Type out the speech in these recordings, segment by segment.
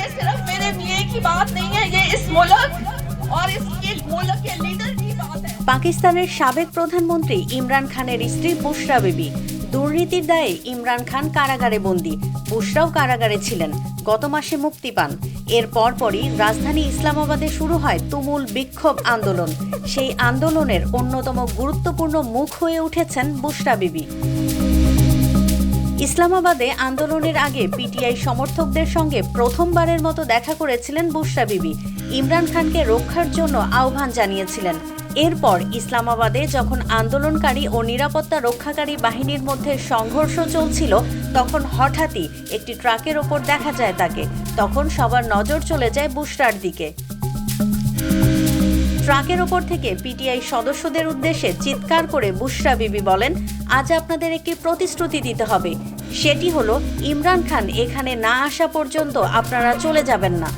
ये सिर्फ मेरे मियाँ की बात नहीं है ये इस मुल्क और इसके मुल्क के लीडर की बात है পাকিস্তানের সাবেক প্রধানমন্ত্রী ইমরান খানের স্ত্রী বুশরা বিবি দুর্নীতির দায়ে ইমরান খান কারাগারে বন্দী বুশরাও কারাগারে ছিলেন গত মাসে মুক্তি পান এর পরপরই রাজধানী ইসলামাবাদে শুরু হয় তুমুল বিক্ষোভ আন্দোলন সেই আন্দোলনের অন্যতম গুরুত্বপূর্ণ মুখ হয়ে উঠেছেন বুশরা বিবি ইসলামাবাদে আন্দোলনের আগে পিটিআই সমর্থকদের সঙ্গে প্রথমবারের মতো দেখা করেছিলেন বুশরা বিবি। ইমরান খানকে রক্ষার জন্য আহ্বান জানিয়েছিলেন। এরপর ইসলামাবাদে যখন আন্দোলনকারী ও নিরাপত্তা রক্ষাকারী বাহিনীর মধ্যে সংঘর্ষ চলছিল, তখন হঠাৎই একটি ট্রাকের ওপর দেখা যায় তাকে। তখন সবার নজর চলে যায় বুশরার দিকে। ট্রাকের ওপর থেকে পিটিআই সদস্যদের উদ্দেশ্যে চিৎকার করে বুশরা বিবি বলেন, আজ আপনাদের একটি প্রতিশ্রুতি দিতে হবে। সেটি হলো, ইমরান খান এখানে না আসা পর্যন্ত আপনারা চলে যাবেন না।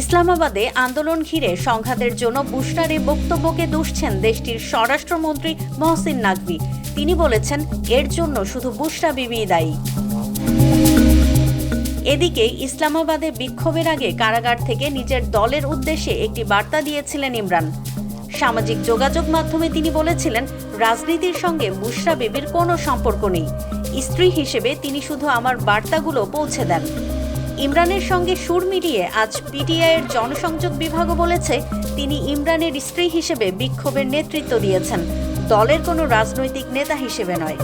ইসলামাবাদে আন্দোলন ঘিরে সংঘাতের জন্য বুশরার এই বক্তব্যকে দুষছেন দেশটির স্বরাষ্ট্রমন্ত্রী মহসিন নাকভি। তিনি বলেছেন, এর জন্য শুধু বুশরা বিবি দায়ী। এদিকে ইসলামাবাদে বিক্ষোভের আগে কারাগার থেকে নিজের দলের উদ্দেশ্যে একটি বার্তা দিয়েছিলেন ইমরান। সামাজিক যোগাযোগ মাধ্যমে তিনি বলেছিলেন, রাজনীতির সঙ্গে বুশরা বেবির কোনো সম্পর্ক নেই। স্ত্রী হিসেবে তিনি শুধু আমার বার্তাগুলো পৌঁছে দেন। ইমরানের সঙ্গে সুর মিলিয়ে আজ পিটিআইয়ের জনসংযোগ বিভাগও বলেছে, তিনি ইমরানের স্ত্রী হিসেবে বিক্ষোভের নেতৃত্ব দিয়েছেন। দলের কোনো রাজনৈতিক নেতা হিসেবে নয়।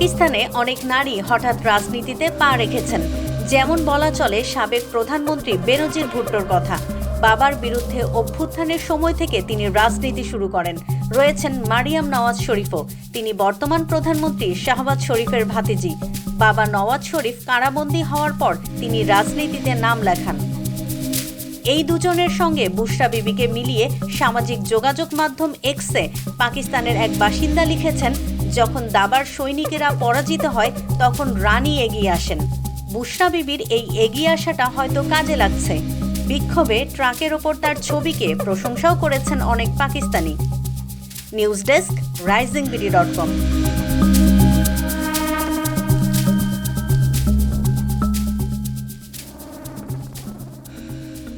পাকিস্তানে অনেক নারী হঠাৎ রাজনীতিতে পা রেখেছেন। যেমন বলা চলে সাবেক প্রধানমন্ত্রী বেনজির ভুট্টোর কথা। বাবার বিরুদ্ধে অভ্যুত্থানের সময় থেকে তিনি রাজনীতি শুরু করেন। রয়েছেন মারিয়াম নওয়াজ শরীফও। তিনি বর্তমান প্রধানমন্ত্রী শাহবাজ শরীফের ভাতিজি। বাবা নওয়াজ শরীফ কারাবন্দী হওয়ার পর তিনি রাজনীতিতে নাম লেখান। এই দুজনের সঙ্গে বুশরা বিবিকে মিলিয়ে সামাজিক যোগাযোগ মাধ্যম এক্সে পাকিস্তানের এক বাসিন্দা লিখেছেন যখন দাবার সৈনিকেরা পরাজিত হয়, তখন রানী এগিয়ে আসেন। বুশরা বিবির এই এগিয়ে আসাটা হয়তো কাজে লাগছে। বিক্ষোভে ট্রাকের ওপর তার ছবিকে প্রশংসাও করেছেন অনেক Pakistani. News desk, Rising BD dot com.